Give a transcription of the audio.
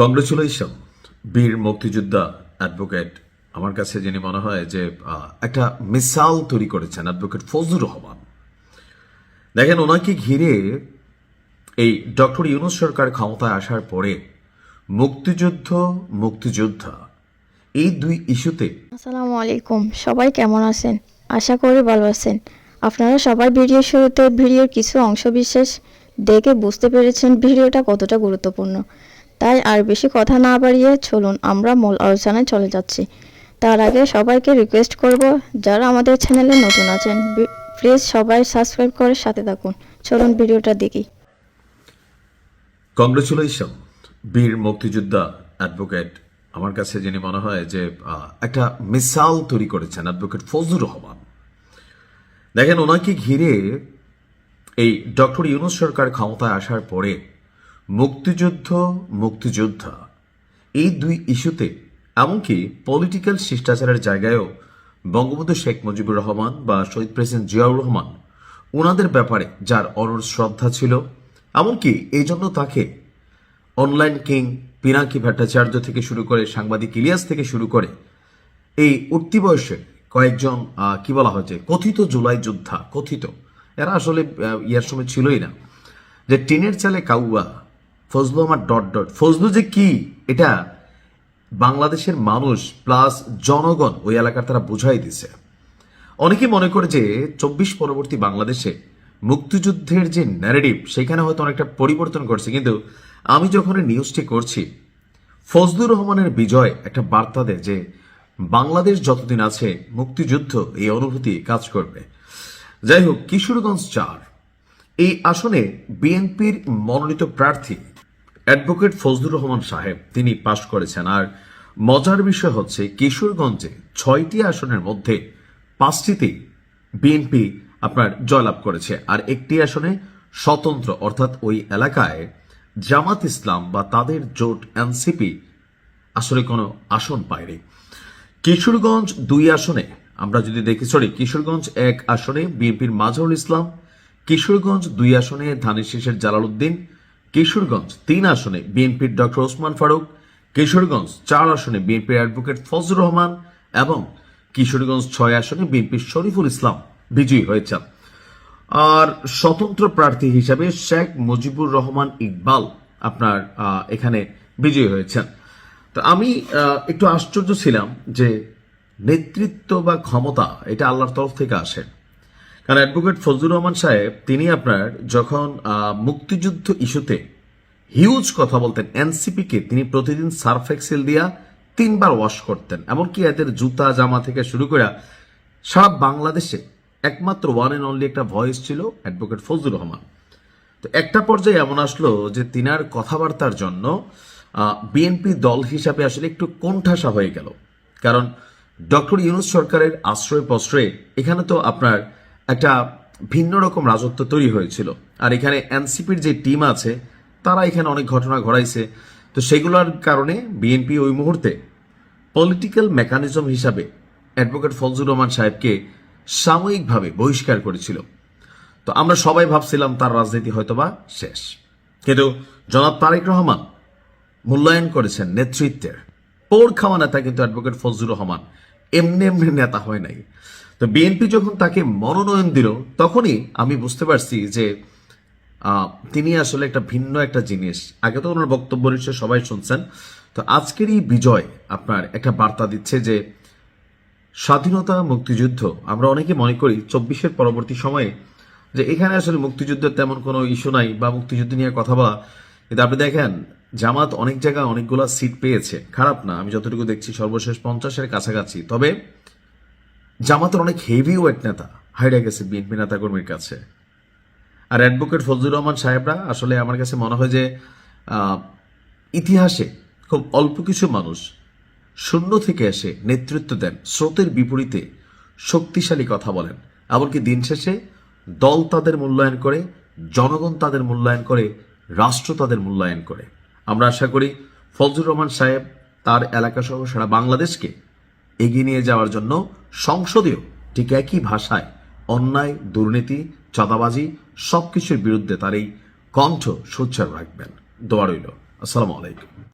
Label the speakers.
Speaker 1: Congratulation বীর মুক্তিযোদ্ধা advocate আমার কাছে যিনি মনে হয় যে একটা মিসাল তৈরি করেছেন অ্যাডভোকেট ফজলুর রহমান। দেখেন, ওনাকে ঘিরে এই ডক্টর ইউনুস সরকার ক্ষমতায় আসার পরে মুক্তিযুদ্ধ, মুক্তিযোদ্ধা, এই দুই ইস্যুতে
Speaker 2: আসসালামু আলাইকুম, সবাই কেমন আছেন? আশা করি ভালো আছেন। আপনারা সবাই ভিডিও শুরুতে ভিডিওর কিছু অংশ বিশেষ দেখে বুঝতে পেরেছেন ভিডিওটা কতটা গুরুত্বপূর্ণ। তাই আর বেশি কথা না বাড়িয়ে চলুন, আমরা মূল আলোচনায় চলে যাচ্ছি। তার আগে সবাইকে রিকোয়েস্ট করব, যারা আমাদের চ্যানেলে নতুন আছেন প্লিজ সবাই সাবস্ক্রাইব করে সাথে থাকুন। চলুন ভিডিওটা দেখি।
Speaker 1: কংগ্রেচুলেশন বীর মুক্তিযোদ্ধা অ্যাডভোকেট আমার কাছে যিনি মনে হয় যে একটা মিসাল তৈরি করেছেন অ্যাডভোকেট ফজলুর রহমান। দেখেন, ওনাকে ঘিরে এই ডক্টর ইউনুস সরকার ক্ষমতায় আসার পরে মুক্তিযুদ্ধ, মুক্তিযোদ্ধা। এই দুই ইস্যুতে, এমনকি পলিটিক্যাল শিষ্টাচারের জায়গায়ও বঙ্গবন্ধু শেখ মুজিবুর রহমান বা শহীদ প্রেসিডেন্ট জিয়াউর রহমান ওনাদের ব্যাপারে যার অনর শ্রদ্ধা ছিল, এমনকি এই জন্য তাকে অনলাইন কিং পিনাকি ভট্টাচার্য থেকে শুরু করে সাংবাদিক ইলিয়াস থেকে শুরু করে এই উঠতি বয়সে কয়েকজন কি বলা হয়েছে কথিত জুলাই যোদ্ধা, কথিত, এরা আসলে ইয়ার সময় ছিলই না। যে টিনের চালে কাউয়া ফজলু আমার ডট ডট। ফজলু যে কি? এটা বাংলাদেশের মানুষ প্লাস জনগণ ওই এলাকার তারা বুঝাই দিছে। অনেকে মনে করে যে চব্বিশ পরবর্তী বাংলাদেশে মুক্তিযুদ্ধের যে ন্যারেটিভ সেখানে হয়তো অনেকটা পরিবর্তন করছে। কিন্তু আমি যখন এই নিউজটি করছি, ফজলুর রহমানের বিজয় একটা বার্তা দেয় যে বাংলাদেশ যতদিন আছে মুক্তিযুদ্ধ, এই অনুভূতি কাজ করবে। যাই হোক, কিশোরগঞ্জ চার, এই আসনে বিএনপির মনোনীত প্রার্থী অ্যাডভোকেট ফজলুর রহমান সাহেব, তিনি পাশ করেছেন। আর মজার বিষয় হচ্ছে, কিশোরগঞ্জে ছয়টি আসনের মধ্যে পাঁচটিতেই বিএনপি আপনার জয়লাভ করেছে। আর একটি আসনে স্বতন্ত্র, অর্থাৎ ওই এলাকায় জামাত ইসলাম বা তাদের জোট এনসিপি আসলে কোনো আসন পায়নি। কিশোরগঞ্জ দুই আসনে, আমরা যদি দেখি সরি কিশোরগঞ্জ এক আসনে বিএনপির মাজহারুল ইসলাম, কিশোরগঞ্জ দুই আসনে ধানের শেষের জালালউদ্দিন কিশোরগঞ্জ তিন আসনে বিএনপির ডক্টর ওসমান ফারুক, কিশোরগঞ্জ চার আসনে বিএনপির অ্যাডভোকেট ফজলুর রহমান এবং কিশোরগঞ্জ ছয় আসনে বিএনপির শরীফুল ইসলাম বিজয়ী হয়েছেন। আর স্বতন্ত্র প্রার্থী হিসাবে শেখ মুজিবুর রহমান ইকবাল আপনার এখানে বিজয়ী হয়েছেন। তো আমি একটু আশ্চর্য ছিলাম যে নেতৃত্ব বা ক্ষমতা এটা আল্লাহর তরফ থেকে আসে। কারণ অ্যাডভোকেট ফজলুর রহমান সাহেব, তিনি আপনার যখন মুক্তিযুদ্ধ ইস্যুতে হিউজ কথা বলতেন এনসিপিকে তিনি প্রতিদিন সার্ফ এক্সেল দিয়া তিনবার ওয়াশ করতেন। এমনকি এদের জুতা, জামা থেকে শুরু করে সারা বাংলাদেশে একমাত্র ওয়ান এন্ড অনলি একটা ভয়েস ছিল অ্যাডভোকেট ফজলুর রহমান তো একটা পর্যায়ে এমন আসলো যে তিনার কথাবার্তার জন্য বিএনপি দল হিসাবে আসলে একটু কোণঠাসা হয়ে গেল। কারণ ডক্টর ইউনুস সরকারের আশ্রয় প্রশ্রয়ে এখানে তো আপনার একটা ভিন্ন রকম রাজত্ব তৈরি হয়েছিল। আর এখানে এনসিপির যে টিম আছে, তারা এখানে অনেক ঘটনা ঘটাইছে। তো সেগুলোর কারণে বিএনপি ওই মুহূর্তে পলিটিক্যাল মেকানিজম হিসাবে অ্যাডভোকেট ফজলুর রহমান সাহেবকে সাময়িকভাবে বহিষ্কার করেছিল। তো আমরা সবাই ভাবছিলাম তার রাজনীতি হয়তোবা শেষ। কিন্তু জনাব তারেক রহমান মূল্যায়ন করেছেন নেতৃত্বের। পোড় খাওয়া নেতা কিন্তু অ্যাডভোকেট ফজলুর রহমান এমনি এমনি নেতা হয় নাই। তো বিএনপি যখন তাকে মনোনয়ন দিল, তখনই আমি বুঝতে পারছি যে তিনি আসলে একটা ভিন্ন একটা জিনিস। আগে তো ওনার বক্তব্য নিশ্চয় সবাই শুনছেন। তো আজকের এই বিজয় আপনার একটা বার্তা দিচ্ছে যে, স্বাধীনতা মুক্তিযুদ্ধ, আমরা অনেকে মনে করি চব্বিশের পরবর্তী সময়ে যে, এখানে আসলে মুক্তিযুদ্ধের তেমন কোনো ইস্যু নাই বা মুক্তিযুদ্ধ নিয়ে কথা বলা। কিন্তু আপনি দেখেন, জামাত অনেক জায়গায় অনেকগুলো সিট পেয়েছে। খারাপ না, আমি যতটুকু দেখছি সর্বশেষ পঞ্চাশের কাছাকাছি। তবে জামাতের অনেক হেভি ওয়েট নেতা হাইডে গেছে বিএনপি নেতাকর্মীর কাছে। আর অ্যাডভোকেট ফজলুর রহমান সাহেবরা আসলে আমার কাছে মনে হয় যে ইতিহাসে খুব অল্প কিছু মানুষ শূন্য থেকে এসে নেতৃত্ব দেন, স্রোতের বিপরীতে শক্তিশালী কথা বলেন। এমনকি দিন শেষে দল তাদের মূল্যায়ন করে, জনগণ তাদের মূল্যায়ন করে, রাষ্ট্র তাদের মূল্যায়ন করে। আমরা আশা করি ফজলুর রহমান সাহেব তার এলাকা সহ সারা বাংলাদেশকে এগিয়ে নিয়ে যাওয়ার জন্য সংসদেও ঠিক একই ভাষায় অন্যায়, দুর্নীতি, চাঁদাবাজি সবকিছুর বিরুদ্ধে তার এই কণ্ঠ সোচ্চার রাখবেন। দোয়া রইল। আসসালামু আলাইকুম।